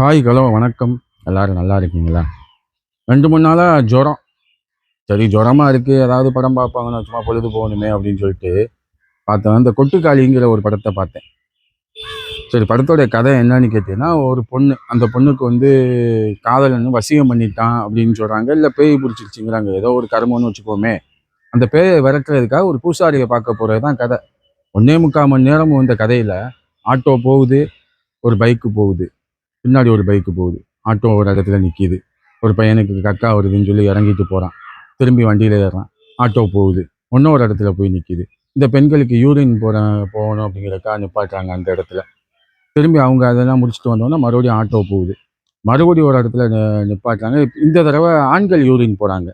Hi hello வணக்கம். எல்லாரும் நல்லா இருக்கீங்களா? ரெண்டு மூணு நாளாக ஜுரம். சரி ஜுரமாக இருக்குது ஏதாவது படம் பார்ப்பாங்கன்னு சும்மா பொழுது போகணுமே அப்படின்னு சொல்லிட்டு பார்த்தேன். அந்த கொட்டுக்காளிங்கிற ஒரு படத்தை பார்த்தேன். சரி படத்தோடைய கதை என்னன்னு கேட்டீங்கன்னா ஒரு பொண்ணு அந்த பொண்ணுக்கு வந்து காதலன்னு வசியம் பண்ணிட்டான் அப்படின்னு சொல்கிறாங்க இல்லை பேய் பிடிச்சிருச்சுங்கிறாங்க. ஏதோ ஒரு கர்மம்னு வச்சுக்கோமே. அந்த பேயை விரட்டுறதுக்காக ஒரு பூசாரியை பார்க்க போகிறது தான் கதை. ஒன்னே முக்கால் மணி நேரமும் இந்த கதையில் ஆட்டோ போகுது ஒரு பைக்கு போகுது. பின்னாடி ஒரு பைக்கு போகுது. ஆட்டோ ஒரு இடத்துல நிற்கிது ஒரு பையனுக்கு கக்கா வருதுன்னு சொல்லி இறங்கிட்டு போகிறான் திரும்பி வண்டியில் ஏறுறான். ஆட்டோ போகுது. இன்னொரு இடத்துல போய் நிற்கிது இந்த பெண்களுக்கு யூரின் போகிற போகணும் அப்படிங்கிறக்கா நிப்பாட்டுறாங்க அந்த இடத்துல. திரும்பி அவங்க அதெல்லாம் முடிச்சுட்டு வந்தோன்னா மறுபடியும் ஆட்டோ போகுது. மறுபடியும் ஒரு இடத்துல நிப்பாட்டுறாங்க. இந்த தடவை ஆண்கள் யூரின் போகிறாங்க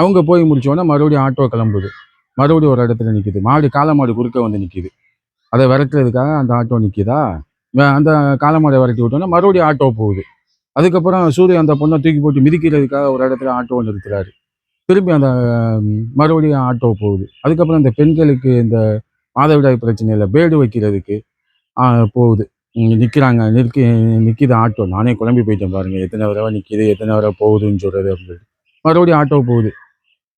அவங்க போய் முடிச்சோன்னா மறுபடியும் ஆட்டோ கிளம்புது. மறுபடியும் ஒரு இடத்துல நிற்கிது மாடு காளை மாடு குறுக்க வந்து நிற்கிது அதை விரட்டுறதுக்காக அந்த ஆட்டோ நிற்கிதா அந்த காலமடை வரட்டி விட்டோன்னா மறுபடியும் ஆட்டோ போகுது. அதுக்கப்புறம் சூரியன் அந்த பொண்ணை தூக்கி போட்டு மிதிக்கிறதுக்காக ஒரு இடத்துல ஆட்டோ நிறுத்துறாரு திரும்பி அந்த மறுபடியும் ஆட்டோ போகுது. அதுக்கப்புறம் இந்த பெண்களுக்கு இந்த மாதவிடாய் பிரச்சனையில் பேடு வைக்கிறதுக்கு போகுது. நிற்கிறாங்க நிற்கி நிற்கிது ஆட்டோ நானே குழம்பி போயிட்டேன் பாருங்க. எத்தனை தடவை நிற்கிது எத்தனை தடவை போகுதுன்னு சொல்கிறது அப்படின்னு. மறுபடியும் ஆட்டோ போகுது.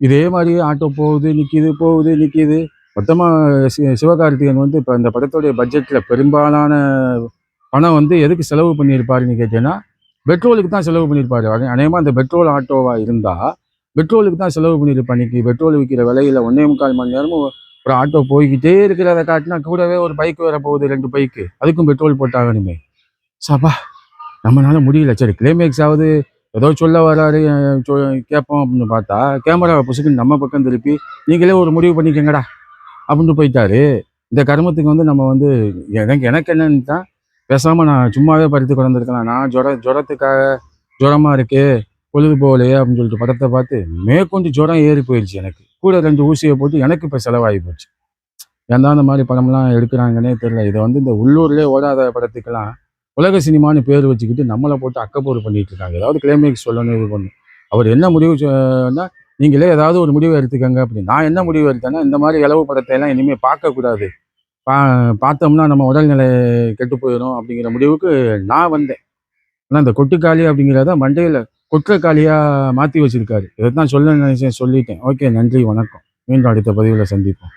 இதே மாதிரி ஆட்டோ போகுது நிற்கிது போகுது நிற்கிது மொத்தமாக சி சிவகார்த்திகேயன் வந்து இப்போ இந்த படத்துடைய பட்ஜெட்டில் பெரும்பாலான பணம் வந்து எதுக்கு செலவு பண்ணியிருப்பாருன்னு கேட்டீங்கன்னா பெட்ரோலுக்கு தான் செலவு பண்ணியிருப்பாரு. அநேகமாக அந்த பெட்ரோல் ஆட்டோவாக இருந்தால் பெட்ரோலுக்கு தான் செலவு பண்ணியிருப்பான் இன்னைக்கு பெட்ரோல் விற்கிற விலையில் ஒன்றே முக்கால் மணி நேரமும் ஒரு ஆட்டோ போய்கிட்டே இருக்கிறத காட்டினா கூடவே ஒரு பைக் வர போகுது ரெண்டு பைக்கு அதுக்கும் பெட்ரோல் போட்டாகணுமே. சபா நம்மளால முடியல. சரி கிளைமேக்ஸ் ஆகுது. ஏதோ சொல்ல வராரு கேட்போம் அப்படின்னு பார்த்தா கேமரா புசுக்குன்னு நம்ம பக்கம் திருப்பி நீங்களே ஒரு முடிவு பண்ணிக்கங்கடா. அப்படின்ட்டு போயிட்டாரு. இந்த கர்மத்துக்கு வந்து நம்ம வந்து எனக்கு எனக்கு என்னன்னு தான் பேசாமல் நான் சும்மாவே படித்து கிடந்திருக்கலாம். நான் ஜுர ஜுரத்துக்காக ஜுரமாக இருக்கு பொழுது போகலையே அப்படின்னு சொல்லிட்டு படத்தை பார்த்து மேற்கொண்டு ஜுரம் ஏறி போயிடுச்சு எனக்கு. கூட ரெண்டு ஊசியை போட்டு எனக்கு இப்போ செலவாகி போச்சு. ஏன் மாதிரி படம்லாம் எடுக்கிறாங்கன்னே தெரியல. இதை வந்து இந்த உள்ளூர்லேயே ஓடாத படத்துக்கெல்லாம் உலக சினிமான்னு பேர் வச்சுக்கிட்டு நம்மளை போட்டு அக்கப்போர் பண்ணிட்டு இருக்காங்க. ஏதாவது கிளைமேக்ஸ் சொல்லணும் இது பண்ணணும். அவர் என்ன முடிவு சொன்னால் நீங்களே ஏதாவது ஒரு முடிவு எடுத்துக்கோங்க அப்படி. நான் என்ன முடிவு எடுத்தேன்னா இந்த மாதிரி இளவு படத்தை எல்லாம் இனிமேல் பார்க்கக்கூடாது. பா பார்த்தோம்னா நம்ம உடல்நிலை கெட்டு போயிடும் அப்படிங்கிற முடிவுக்கு நான் வந்தேன். ஆனால் இந்த கொட்டுக்காளி அப்படிங்கிறத மண்டையில் கொற்றக்காளியாக மாற்றி வச்சுருக்காரு. இதை தான் சொல்ல நினைச்சேன் சொல்லிட்டேன். ஓகே நன்றி வணக்கம். மீண்டும் அடுத்த பதிவில் சந்திப்போம்.